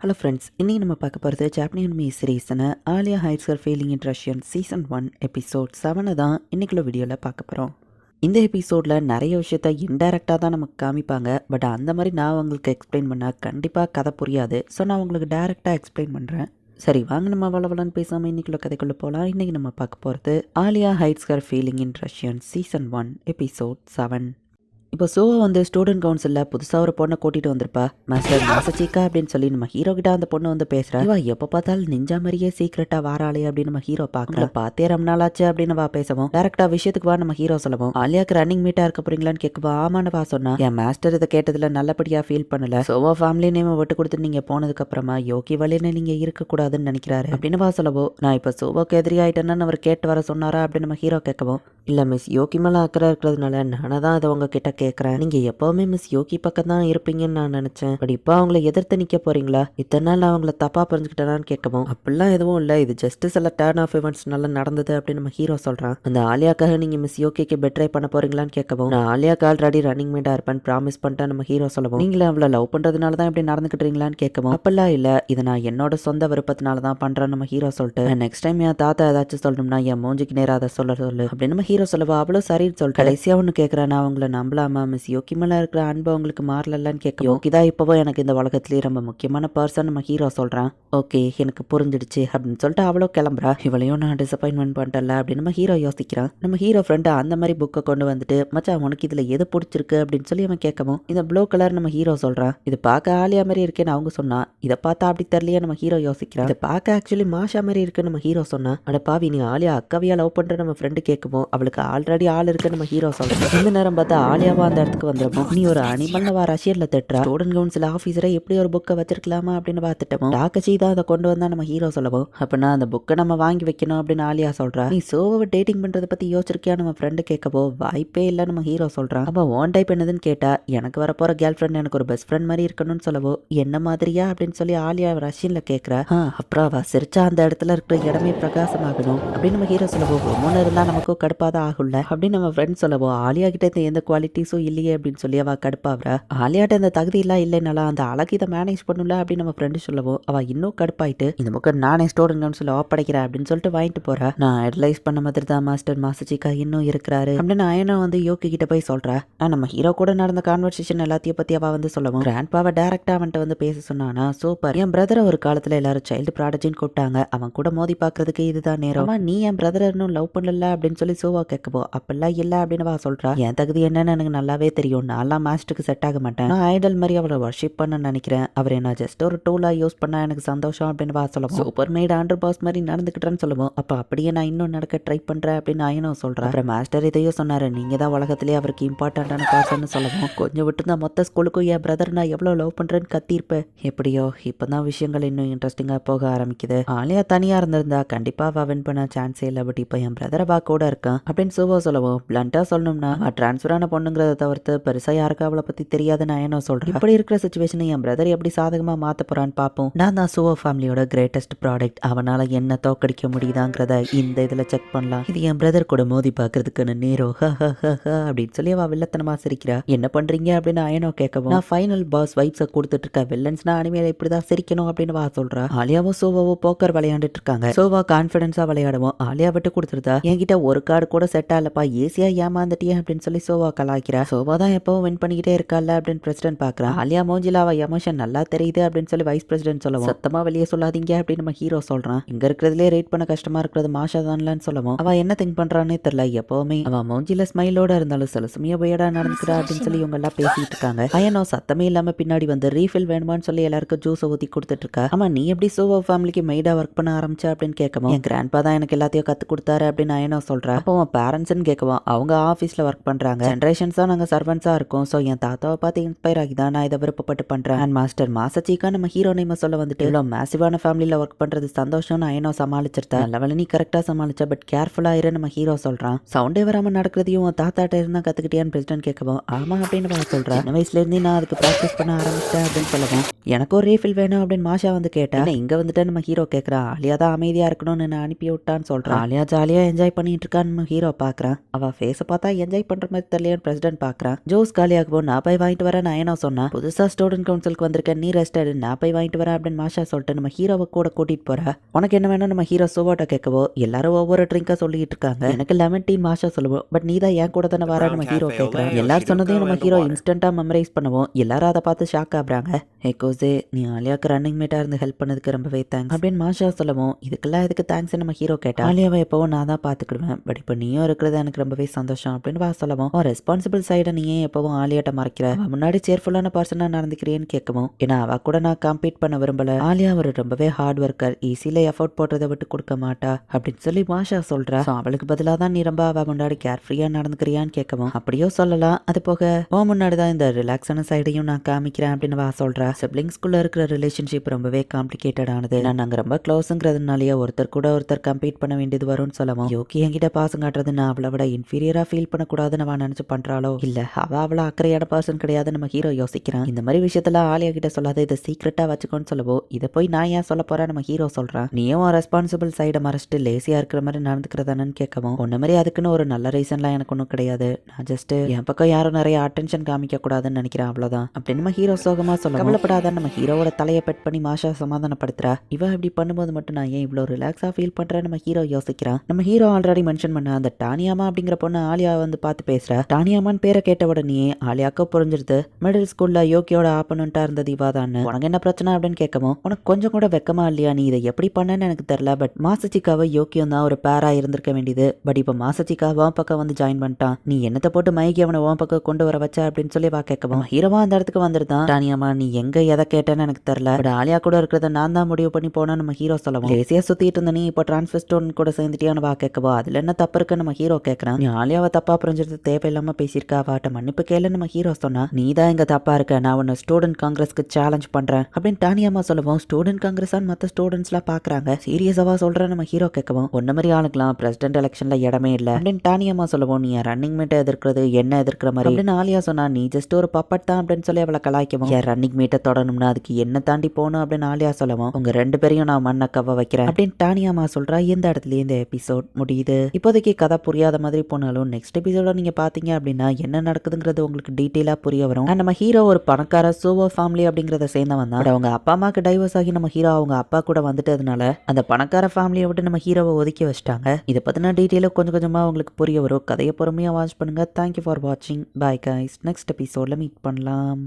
Hello friends இன்றைக்கி நம்ம பார்க்க போகிறது ஜாப்பனியன் மீ சீரீஸான Alya hides her feelings in Russian season one episode செவனை தான் இன்றைக்குள்ள வீடியோவில் பார்க்க போகிறோம் இந்த எபிசோடில் நிறைய விஷயத்த இன்டைரக்டாக தான் நமக்கு காமிப்பாங்க. பட் அந்த மாதிரி நான் உங்களுக்கு எக்ஸ்பிளைன் பண்ணால் கண்டிப்பாக கதை புரியாது. ஸோ நான் உங்களுக்கு டேரெக்டாக எக்ஸ்பிளைன் பண்ணுறேன் சரி வாங்க நம்ம வளவலன்னு பேசாமல் இன்றைக்குள்ள கதைக்குள்ளே போகலாம் இன்றைக்கி நம்ம பார்க்க போகிறது Alya hides feeling in Russian season one episode seven இப்போ சோவா வந்து ஸ்டூடெண்ட் கவுன்சிலில் புதுசாக ஒரு பொண்ணை கூட்டிகிட்டு வந்திருப்பா. மாஸ்டர் மாசச்சிக்கா அப்படின்னு சொல்லி நம்ம ஹீரோ கிட்ட அந்த பொண்ணு வந்து பேசுகிறா இவா எப்போ பார்த்தாலும் நெஞ்சா மாதிரியே சீக்கிரட்டாக வாராளே அப்படின்னு நம்ம ஹீரோ பார்க்கலாம் பார்த்தே ரொம்ப நாளாச்சு அப்படின்னு வா பேசவும். டேரக்டாக விஷயத்துக்கு வா நம்ம ஹீரோ சொல்லவும். ஆலியாக்கு ரன்னிங் மீட்டாக இருக்க போறீங்களான்னு கேட்கவா? ஆமான்னு வா சொன்னா. என் மாஸ்டர் இதை கேட்டதில் நல்லபடியாக ஃபீல் பண்ணல. சோவா ஃபேமிலி நேம் விட்டு கொடுத்து நீங்கள் போனதுக்கு அப்புறமா யோகி வழியில நீங்கள் இருக்கக்கூடாதுன்னு நினைக்கிறாரு அப்படின்னு வா சொல்லவோ. நான் இப்போ சோவாக்கு எதிரி ஆயிட்டேன்னு அவர் கேட்டு வர சொன்னாரா? அப்படின்னு நம்ம ஹீரோ கேட்கவும். இல்லை மிஸ் யோகி மேலே அக்கறை இருக்கிறதுனால நானே தான் இதை உங்ககிட்ட கேட்குறேன் நீங்கள் எப்போவுமே மிஸ் யோகி பக்கம் தான் இருப்பீங்கன்னு நான் நினச்சேன். பட் இப்போ அவங்கள எதிர்த்து நிற்க போறீங்களா? இத்தனை நாள் அவங்கள தப்பாக புரிஞ்சுக்கிட்டேனான்னு கேட்கவும் அப்படிலாம் எதுவும் இல்லை. இது ஜஸ்ட் சில டேர்ன் ஆஃப் இவெண்ட்ஸ்னால நடந்தது அப்படின்னு நம்ம ஹீரோ சொல்கிறான் அந்த ஆலியாக்காக நீங்கள் மிஸ் யோகிக்கு பெட்ரை பண்ண போறீங்களான்னு கேட்கவும் நான் ஆலியாக்கு ஆல்ரெடி ரன்னிங் மீடா இருப்பேன் ப்ராமிஸ் பண்ணிட்டேன் நம்ம ஹீரோ சொல்லவும். நீங்களே அவளை லவ் பண்ணுறதுனால தான் இப்படி நடந்துக்கிட்டீங்களான்னு கேட்கவும் அப்பெல்லாம் இல்லை. இதை நான் என்னோட சொந்த விருப்பத்தினால தான் பண்ணுறேன் நம்ம ஹீரோ சொல்லிட்டு நெக்ஸ்ட் டைம் என் தாத்தா ஏதாச்சும் சொல்லணும்னா என் மூஞ்சிக்கு நேராக அதை சொல்ல சொல்லு அப்படின்னு நம்ம ஹீரோ சொல்லவா. அவ்வளோ சரின்னு சொல்லிட்டு கடைசியாக ஒன்று கேட்குறேன் நான் அவங்கள நம்பலாம மிஸ் யோகி மேலே இருக்கிற அன்பு உங்களுக்கு மாறலன்னு கேட்க யோகி தான் இப்போவோ எனக்கு இந்த உலகத்துலேயே ரொம்ப முக்கியமான பர்சன் நம்ம ஹீரோ சொல்கிறான் ஓகே எனக்கு புரிஞ்சிடுச்சு அப்படின்னு சொல்லிட்டு அவ்வளோ கிளம்புறா. இவளையும் நான் டிசப்பாயின்மெண்ட் பண்ணிட்டல அப்படின்னு நம்ம ஹீரோ யோசிக்கிறான். நம்ம ஹீரோ ஃப்ரெண்டு அந்த மாதிரி புக்கை கொண்டு வந்துட்டு மச்சான் உனக்கு இதில் எது பிடிச்சிருக்கு? அப்படின்னு சொல்லி அவன் கேட்கவும் இந்த ப்ளூ கலர் நம்ம ஹீரோ சொல்கிறான் இது பார்க்க ஆலியா மாதிரி இருக்கேன்னு அவங்க சொன்னா இதை பார்த்தா அப்படி தெரியலையே நம்ம ஹீரோ யோசிக்கிறான். இதை பார்க்க ஆக்சுவலி மாஷா மாதிரி இருக்குன்னு நம்ம ஹீரோ சொன்னா அட பாவி நீ ஆலியா அக்காவியா லவ் பண்ணுற நம்ம ஃப்ரெண்டு கேட்கவும் அவளுக்கு ஆல்ரெடி ஆள் இருக்குன்னு நம்ம ஹீரோ சொல்கிறான் இந்த நேரம் பார்த்தா ஆலியாவா அந்த இடத்துக்கு வந்துடும் நீ ஒரு அனிமல்ல வா ரஷ்யர்ல திட்டுறா. ஸ்டூடெண்ட் கவுன்சில் ஆஃபீஸரை எப்படி ஒரு புக்கை வச்சிருக்கலாமா அப்படின்னு பார்த்துட்டோம். டாக்கச்சி தான் அதை கொண்டு வந்தா நம்ம ஹீரோ சொல்லவும் அப்படின்னா அந்த புக்கை நம்ம வாங்கி வைக்கணும் அப்படின்னு ஆலியா சொல்றா. நீ சோவை டேட்டிங் பண்றதை பத்தி யோசிச்சிருக்கியா நம்ம ஃப்ரெண்டு கேட்கவோ வாய்ப்பே இல்லை நம்ம ஹீரோ சொல்றான் அப்போ ஓன் டைப் என்னதுன்னு கேட்டா எனக்கு வரப்போற கேர்ள் ஃப்ரெண்ட் எனக்கு ஒரு பெஸ்ட் ஃப்ரெண்ட் மாதிரி இருக்கணும்னு சொல்லவோ என்ன மாதிரியா அப்படின்னு சொல்லி ஆலியா ரஷ்யன்ல கேட்கறா அப்புறம் அவ சிரிச்சா அந்த இடத்துல இருக்கிற இடமே பிரகாசமாகணும். அப்படின்னு நம்ம ஹீரோ சொல்லவோ ரொம்ப இருந்தா நமக்கும் கடுப்பாக தான் ஆகும்ல. அப்படின்னு நம்ம ஃப்ரெண்ட் சொல்லவோ ஆலியா கிட்ட இந்த எந்த குவாலிட்டிஸும் இல்லையே அப்படின்னு சொல்லி அவ கடுப்பாவறா. ஆலியாட்ட அந்த தகுதி எல்லாம் அந்த அழகு இதை மேனேஜ் பண்ணுல அப்படின்னு நம்ம ஃப்ரெண்டு சொல்லவும் அவள் இன்னும் கடுப்பாயிட்டு இந்த பக்கம் நானே ஸ்டூடெண்ட் சொல்லி ஒப்படைக்கிறேன் அப்படின்னு சொல்லிட்டு வாங்கிட்டு போறா. நான் அட்வைஸ் பண்ண மாதிரி தான் மாஸ்டர் மாசச்சிக்கா இன்னும் இருக்கிறாரு அப்படின்னு அயனும் வந்து யோகி கிட்ட போய் சொல்றா. நான் நம்ம ஹீரோ கூட நடந்த கான்வர்சேஷன் எல்லாத்தையும் பத்தி அவள் வந்து சொல்லவும் கிராண்ட் பாவை டேரக்டாக அவன்கிட்ட வந்து பேச சொன்னானா சூப்பர் என் பிரதரை ஒரு காலத்துல எல்லாரும் சைல்டு ப்ராடஜின்னு கூப்பிட்டாங்க. அவன் கூட மோதி பாக்குறதுக்கு இதுதான் நேரம். நீ என் பிரதர் இன்னும் லவ் பண்ணல அப்படின்னு சொல்லி சோவா கேட்கவோ அப்பெல்லாம் இல்ல அப்படின்னு அவள் சொல்றா. என் தகுதி என்னன்னு எனக்கு நல்லாவே தெரியும். நான்லாம் மாஸ்டருக்கு செட் ஆக மாட்டேன். நான் ஐடல் மாதிரி அவரை வர்ஷிப் பண்ண நினைக்கிறேன். அவர் என்ன ஜஸ்ட் ஒரு டூலாக யூஸ் பண்ணால் எனக்கு சந்தோஷம் அப்படின்னு வா சொல்லுவோம். சூப்பர் மேட் ஆண்டர் பாஸ் மாதிரி நடந்துக்கிட்டேன்னு சொல்லுவோம். அப்போ அப்படியே நான் இன்னும் நடக்க ட்ரை பண்ணுறேன் அப்படின்னு ஐயனும் சொல்கிறேன் அப்புறம் மாஸ்டர் இதையும் சொன்னார். நீங்கள் தான் உலகத்திலேயே அவருக்கு இம்பார்ட்டண்ட்டான பர்சன்னு சொல்லுவோம். கொஞ்சம் விட்டு தான் மொத்த ஸ்கூலுக்கும் என் பிரதர் நான் எவ்வளோ லவ் பண்ணுறேன்னு கத்தியிருப்பேன். எப்படியோ? இப்போ தான் விஷயங்கள் இன்னும் இன்ட்ரெஸ்டிங்காக போக ஆரம்பிக்குது. ஆலியா தனியாக இருந்திருந்தா கண்டிப்பாக வின் பண்ண சான்ஸே இல்லை. பட் இப்போ என் பிரதரை பா கூட இருக்கான். அப்படின்னு சோவா சொல்லவும். பிளண்ட்டாக சொல்லணும்னா ட்ரான்ஸ்ஃபரான ஆன பொண்ணுங்கிறத தவிர்த்து பெருசா யாருக்கும் அவளை பத்தி தெரியாது நான் என்ன சொல்றேன்? இப்படி இருக்கிற சுச்சுவேஷனை என் பிரதர் எப்படி சாதகமா மாற்ற போகிறான்னு பார்ப்போம் நான் தான் சோவா ஃபேமிலியோட கிரேட்டஸ்ட் ப்ராடக்ட் அவனால என்ன தோக்கடிக்க முடியுதாங்கிறத இந்த இதுல செக் பண்ணலாம். இது என் பிரதர் கூட மோதி பார்க்கறதுக்குன்னு நேரோ ஹ ஹ ஹ ஹ அப்படின்னு சொல்லி அவள் வில்லத்தனமாக சிரிக்கிறா. என்ன பண்றீங்க? அப்படின்னு அயனோ கேட்கவும் நான் ஃபைனல் பாஸ் வைப்ஸை கொடுத்துட்டு இருக்க வில்லன்ஸ்னா அனிமேல இப்படிதான் சிரிக்கணும் அப்படின்னு வா சொல்றா. ஆலியாவும் சோவாவோ போக்கர் விளையாண்டுட்டு இருக்காங்க. சோவா கான்ஃபிடன்ஸா விளையாடுவோம். ஆலியா விட்டு கொடுத்துருதா? என்கிட்ட ஒரு கார்டு கூட செட் ஆகலப்பா. ஈஸியாக ஏமாந்துட்டியே அப்படின்னு சொல்லி சோவா கலாய்க்கிறா. சோபா தான் எப்பவும் வின் பண்ணிக்கிட்டே இருக்கால அப்படின்னு பிரசிடென்ட் பாக்குறான் ஆலியா மோஞ்சிலாவா எமோஷன் நல்லா தெரியுது அப்படின்னு சொல்லி வைஸ் பிரசிடென்ட் சொல்லுவோம். சத்தமா வெளியே சொல்லாதீங்க அப்படின்னு நம்ம ஹீரோ சொல்றான். இங்க இருக்கிறதுலே ரேட் பண்ண கஷ்டமா இருக்கிறது மாஷா தான்லன்னு சொல்லுவோம். அவ என்ன திங்க் பண்றானே தெரியல எப்பவுமே. அவ மோஞ்சில ஸ்மைலோட இருந்தாலும் சில சுமையா போயடா நடந்துக்கிறா அப்படின்னு சொல்லி இவங்க எல்லாம் பேசிட்டு இருக்காங்க. அயனோ சத்தமே இல்லாம பின்னாடி வந்து ரீஃபில் வேணுமான்னு சொல்லி எல்லாருக்கும் ஜூஸ் ஊத்தி கொடுத்துட்டு இருக்கா. ஆமா நீ எப்படி சோபா ஃபேமிலிக்கு மெய்டா ஒர்க் பண்ண ஆரம்பிச்சா அப்படின்னு கேட்கவும் என் கிராண்ட்பா தான் எனக்கு எல்லாத்தையும் கத்து கொடுத்தாரு அப்படின்னு அயனோ சொல்றா. அப்போ உன் பேரண்ட்ஸ்ன்னு கேட்கவும் அவங்க ஆஃபீஸ்ல ஒர்க் பண்றாங்க. ஜென்ரேஷன்ஸா நாங்கள் சர்வன்ஸாக இருக்கோம். ஸோ என் தாத்தாவை பார்த்து இன்ஸ்பயர் ஆகி தான் நான் இதை விருப்பப்பட்டு பண்ணுறேன் அண்ட் மாஸ்டர் மாசச்சிக்கா நம்ம ஹீரோ நேம சொல்ல வந்துட்டு இவ்வளோ மேசிவான ஃபேமிலியில் ஒர்க் பண்ணுறது சந்தோஷம் நான் ஏனோ சமாளிச்சிருந்தேன் லெவல நீ கரெக்டாக சமாளிச்ச பட் கேர்ஃபுல்லாக இரு நம்ம ஹீரோ சொல்கிறான் சவுண்டே வராமல் நடக்கிறதையும் உன் தாத்தாட்ட இருந்தால் கற்றுக்கிட்டியான்னு பிரசிடென்ட் கேட்கவும் ஆமாம் அப்படின்னு நான் சொல்கிறேன் சின்ன வயசுலேருந்து நான் அதுக்கு ப்ராக்டிஸ் பண்ண ஆரம்பிச்சிட்டேன் அப்படின்னு சொல்லவும். எனக்கும் ரீஃபில் வேணும் அப்படின்னு மாஷா வந்து கேட்டேன் இங்கே வந்துட்டு? நம்ம ஹீரோ கேட்குறான் ஆலியா தான் அமைதியாக இருக்கணும்னு நான் அனுப்பி விட்டான்னு சொல்கிறான் ஆலியா ஜாலியாக என்ஜாய் பண்ணிட்டு இருக்கான்னு நம்ம ஹீரோ பார்க்குறான் அவள் ஃபேஸை பார்த்தா என்ஜாய் பண்ணுற மாதிரி தெரியலையான்னு பிரசிடென்ட் எங்கன்னு பாக்குறான். ஜோஸ் காலியாகவோ நான் போய் வாங்கிட்டு வரேன். நான் என்ன சொன்னா புதுசா ஸ்டூடெண்ட் கவுன்சிலுக்கு வந்திருக்கேன் நீ ரெஸ்ட் எடு. நான் போய் வாங்கிட்டு வரேன் அப்படின்னு மாஷா சொல்லிட்டு நம்ம ஹீரோவை கூட கூட்டிட்டு போற. உனக்கு என்ன வேணும்? நம்ம ஹீரோ சோவாட்ட கேட்கவோ எல்லாரும் ஒவ்வொரு ட்ரிங்கா சொல்லிட்டு இருக்காங்க. எனக்கு லெமன் டீ மாஷா சொல்லுவோம் பட் நீ தான் என் கூட தானே வர நம்ம ஹீரோ கேட்கறேன் எல்லாரும் சொன்னதையும் நம்ம ஹீரோ இன்ஸ்டன்டா மெமரைஸ் பண்ணுவோம் எல்லாரும் அதை பார்த்து ஷாக் ஆகுறாங்க. ஹே கோசே நீ ஆலியாக்கு ரன்னிங் மேட்டா இருந்து ஹெல்ப் பண்ணதுக்கு ரொம்பவே தேங்க்ஸ் அப்படின்னு மாஷா சொல்லவும் இதுக்கெல்லாம் இதுக்கு தேங்க்ஸ் நம்ம ஹீரோ கேட்டா? ஆலியாவை எப்பவும் நான் தான் பாத்துக்கிடுவேன் பட் இப்போ நீயும் இருக்கிறது எனக்கு ரொம்பவே சந்தோஷம். அப்படின்னு வா சொல்லவும் ரெஸ்பான்சிபிள் சைடை நீ ஏன் எப்பவும் ஆலியாட்ட மறைக்கிற? அவ முன்னாடி சேர்ஃபுல்லான பர்சனா நடந்துக்கிறேன்னு கேட்கவும் ஏன்னா அவ கூட நான் கம்பீட் பண்ண விரும்பல. ஆலியா அவர் ரொம்பவே ஹார்ட் ஒர்க்கர் ஈஸியில எஃபோர்ட் போடுறதை விட்டு கொடுக்க மாட்டா அப்படின்னு சொல்லி மாஷா சொல்றா. அவளுக்கு பதிலாக தான் நீ ரொம்ப அவ முன்னாடி கேர் ஃப்ரீயா நடந்துக்கிறியான்னு கேட்கவும் அப்படியோ சொல்லலாம். அது போக ஓ முன்னாடி தான் இந்த ரிலாக்ஸான சைடையும் நான் காமிக்கிறேன் அப்படின்னு வா சொல்றா. சிப்ளிங்ஸ்குள்ள இருக்கிற ரிலேஷன்ஷிப் ரொம்பவே காம்ப்ளிகேட்டட் ஆனது. நான் நாங்க ரொம்ப க்ளோஸுங்கிறதுனாலயே ஒருத்தர் கூட ஒருத்தர் கம்பீட் பண்ண வேண்டியது வரும்னு சொல்லவும் யோகி என்கிட்ட பாசம் காட்டுறது நான் அவளை விட இன்ஃபீரியரா ஃபீல் பண்ணக்கூடாதுன்னு அவன் நினைச்சு பண்றாளோ? இல்ல அவ அவ்வளோ அக்கறையான பர்சன் கிடையாது நம்ம ஹீரோ யோசிக்கிறான். இந்த மாதிரி விஷயத்துல ஆலியா கிட்ட சொல்லாத இதை சீக்கிரட்டா வச்சுக்கோன்னு சொல்லவோ இதை போய் நான் ஏன் சொல்ல போகிறேன் நம்ம ஹீரோ சொல்றான் நீயும் ரெஸ்பான்சிபிள் சைடை மறைச்சிட்டு லேசியா இருக்கிற மாதிரி நடந்துக்கிறதானு கேட்கவும் ஒன்ன மாதிரி அதுக்குன்னு ஒரு நல்ல ரீசன்லாம் எனக்கு ஒன்றும் கிடையாது. நான் ஜஸ்ட் என் பக்கம் யாரும் நிறைய அட்டென்ஷன் காமிக்க கூடாதுன்னு நினைக்கிறேன் அவ்வளோதான் அப்படின்னு நம்ம ஹீரோ சோகமா சொல்ல கவலைப்படாதான் நம்ம ஹீரோவோட தலையை பெட் பண்ணி மாஷா சமாதானப்படுத்துறா. இவ இப்படி பண்ணும்போது மட்டும் நான் ஏன் இவ்வளோ ரிலாக்ஸாக ஃபீல் பண்ணுறேன் நம்ம ஹீரோ யோசிக்கிறான். நம்ம ஹீரோ ஆல்ரெடி மென்ஷன் பண்ண அந்த டானியாமா அப்படிங்கிற பொண்ணு ஆலியா வந்து பார்த்து பேசுகிறா டானியாமான்னு பேரை கேட்ட உடனே ஆலியாக்கு புரிஞ்சிருது. மிடில் ஸ்கூல்ல யோக்கியோட ஆப்பனண்டா இருந்த இவா தான் உனக்கு என்ன பிரச்சனை அப்படின்னு கேட்கவும் உனக்கு கொஞ்சம் கூட வெக்கமா இல்லையா நீ? இதை எப்படி பண்ணன்னு எனக்கு தெரியல. பட் மாசச்சிக்காவை யோக்கியம் தான் ஒரு பேரா இருந்திருக்க வேண்டியது. பட் இப்போ மாசச்சிக்கா உன் பக்கம் வந்து ஜாயின் பண்ணிட்டான். நீ என்னத்தை போட்டு மைக்கி அவனை உன் பக்கம் கொண்டு வர வச்ச? அப்படின்னு சொல்லி வா கேட்கவும் ஹீரோவா அந்த இடத்துக்கு வந்துருந்தான். டானியாமா நீ எங்க எதை கேட்டேன்னு எனக்கு தெரியல. பட் ஆலியா கூட இருக்கிறத நான் தான் முடிவு பண்ணி போனா நம்ம ஹீரோ சொல்லவும். லேசியா சுத்திட்டு இருந்த நீ இப்போ டிரான்ஸ்ஃபர் கூட சேர்ந்துட்டியான்னு வா கேட்கவா. அதுல என்ன தப்பு இருக்கு நம்ம ஹீரோ கேட்கறான் நீ ஆலியாவை தப்பா புரிஞ்சிருது. தேவையில்லாம பேசியிருக்கா வாட்ட மன்னிப்பு கேளு நம்ம ஹீரோ சொன்னா நீ தான் இங்க தப்பா இருக்க நான் உன்னை ஸ்டூடெண்ட் காங்கிரஸ்க்கு சேலஞ்ச் பண்றேன் அப்படின்னு டானியம்மா சொல்லவும் ஸ்டூடெண்ட் காங்கிரஸான் மத்த ஸ்டூடெண்ட்ஸ்லாம் பாக்குறாங்க. சீரியஸாவா சொல்றேன் நம்ம ஹீரோ கேட்கவும் ஒன்ன மாதிரி ஆளுக்கலாம் பிரசிடென்ட் எலெக்ஷன்ல இடமே இல்ல அப்படின்னு டானியம்மா சொல்லவும் நீ ரன்னிங் மீட்டை எதிர்க்கிறது என்ன எதிர்க்கிற மாதிரி? அப்படின்னு ஆலியா சொன்னா நீ ஜஸ்ட் ஒரு பப்பட் தான் அப்படின்னு சொல்லி அவளை கலாய்க்கவும் என் ரன்னிங் மீட்டை தொடணும்னா அதுக்கு என்ன தாண்டி போகணும் அப்படின்னு ஆலியா சொல்லவும் உங்க ரெண்டு பேரையும் நான் மண்ணை கவ வைக்கிறேன் அப்படின்னு டானியாமா சொல்றா. இந்த இடத்துல இந்த எபிசோட் முடியுது. இப்போதைக்கு கதை புரியாத மாதிரி போனாலும் நெக்ஸ்ட் எபிசோட நீங்க பாத்தீங்க அப்படின்னா என்ன நடக்குதுங்கிறது உங்களுக்கு டீட்டெயிலாக புரிய வரும். நம்ம ஹீரோ ஒரு பணக்கார சோவோ ஃபேமிலி அப்படிங்கிறத சேர்ந்தவன் தான் அவங்க அப்பா அம்மாக்கு டைவர்ஸ் ஆகி நம்ம ஹீரோ அவங்க அப்பா கூட வந்துட்டதுனால அந்த பணக்கார ஃபேமிலியை விட்டு நம்ம ஹீரோவை ஒதுக்கி வச்சிட்டாங்க. இதை பற்றின டீட்டெயிலாக கொஞ்சம் கொஞ்சமாக உங்களுக்கு புரிய வரும். கதையை பொறுமையாக வாட்ச் பண்ணுங்கள் தேங்க்யூ ஃபார் வாட்சிங் பாய் கைஸ் நெக்ஸ்ட் எபிசோடில் மீட் பண்ணலாம்.